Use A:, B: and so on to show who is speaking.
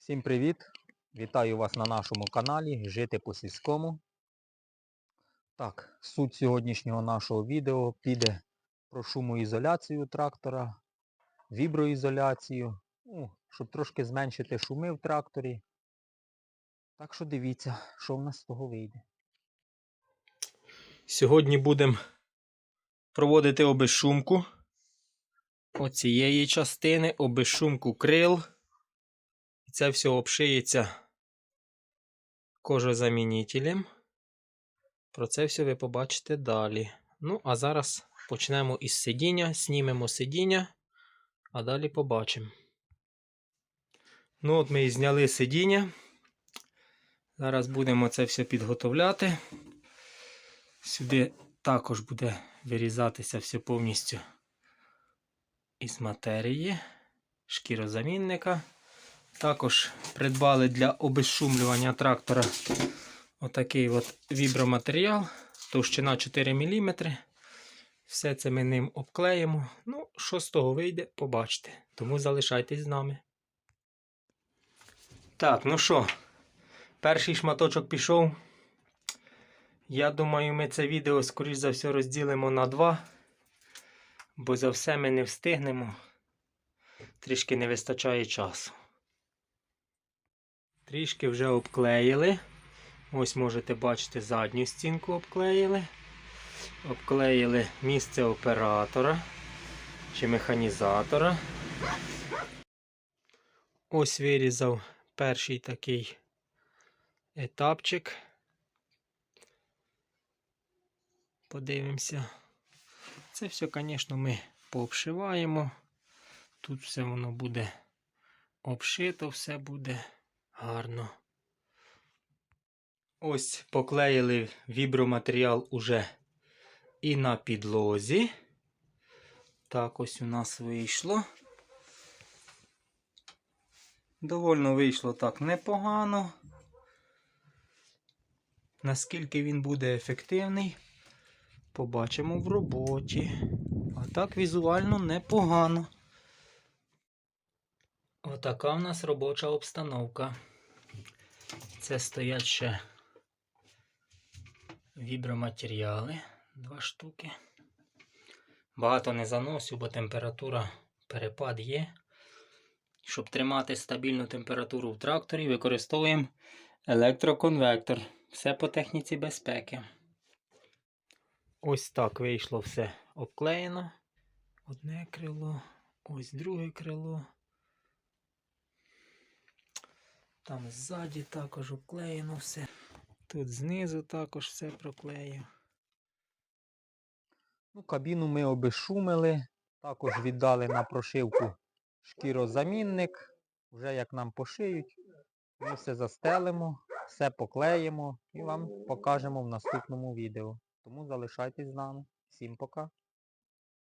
A: Всім привіт! Вітаю вас на нашому каналі Жити по сільському. Так, суть сьогоднішнього нашого відео піде про шумоізоляцію трактора, віброізоляцію, ну, щоб трошки зменшити шуми в тракторі. Так що дивіться, що в нас з того вийде.
B: Сьогодні будемо проводити обезшумку оцієї частини, обезшумку крил. І це все обшиється кожозамінителем. Про це все ви побачите далі. Ну, а зараз почнемо із сидіння, знімемо сидіння, а далі побачимо. Ну, от ми і зняли сидіння. Зараз будемо це все підготовляти. Сюди також буде вирізатися все повністю із матерії, шкірозамінника. Також придбали для обезшумлювання трактора отакий от віброматеріал, товщина 4 мм. Все це ми ним обклеїмо. Ну, що з того вийде, побачите. Тому залишайтесь з нами. Так, ну що, перший шматочок пішов. Я думаю, ми це відео, скоріш за все, розділимо на два, бо за все ми не встигнемо. Трішки не вистачає часу. Трішки вже обклеїли. Ось можете бачити задню стінку обклеїли. Обклеїли місце оператора чи механізатора. Ось вирізав перший такий етапчик. Подивимося. Це все, звісно, ми пообшиваємо. Тут все воно буде обшито, все буде гарно. Ось поклеїли віброматеріал уже і на підлозі. Так ось у нас вийшло. Довольно вийшло так непогано. Наскільки він буде ефективний, побачимо в роботі. А так візуально непогано. Отака в нас робоча обстановка. Це стоять ще віброматеріали, два штуки. Багато не заносю, бо температура перепад є. Щоб тримати стабільну температуру в тракторі, використовуємо електроконвектор. Все по техніці безпеки. Ось так вийшло все обклеєно. Одне крило, ось друге крило. Там ззаді також обклеєно все. Тут знизу також все проклею.
A: Ну, кабіну ми обезшумили, також віддали на прошивку шкірозамінник. Вже як нам пошиють, ми все застелимо, все поклеїмо і вам покажемо в наступному відео. Тому залишайтесь з нами. Всім пока.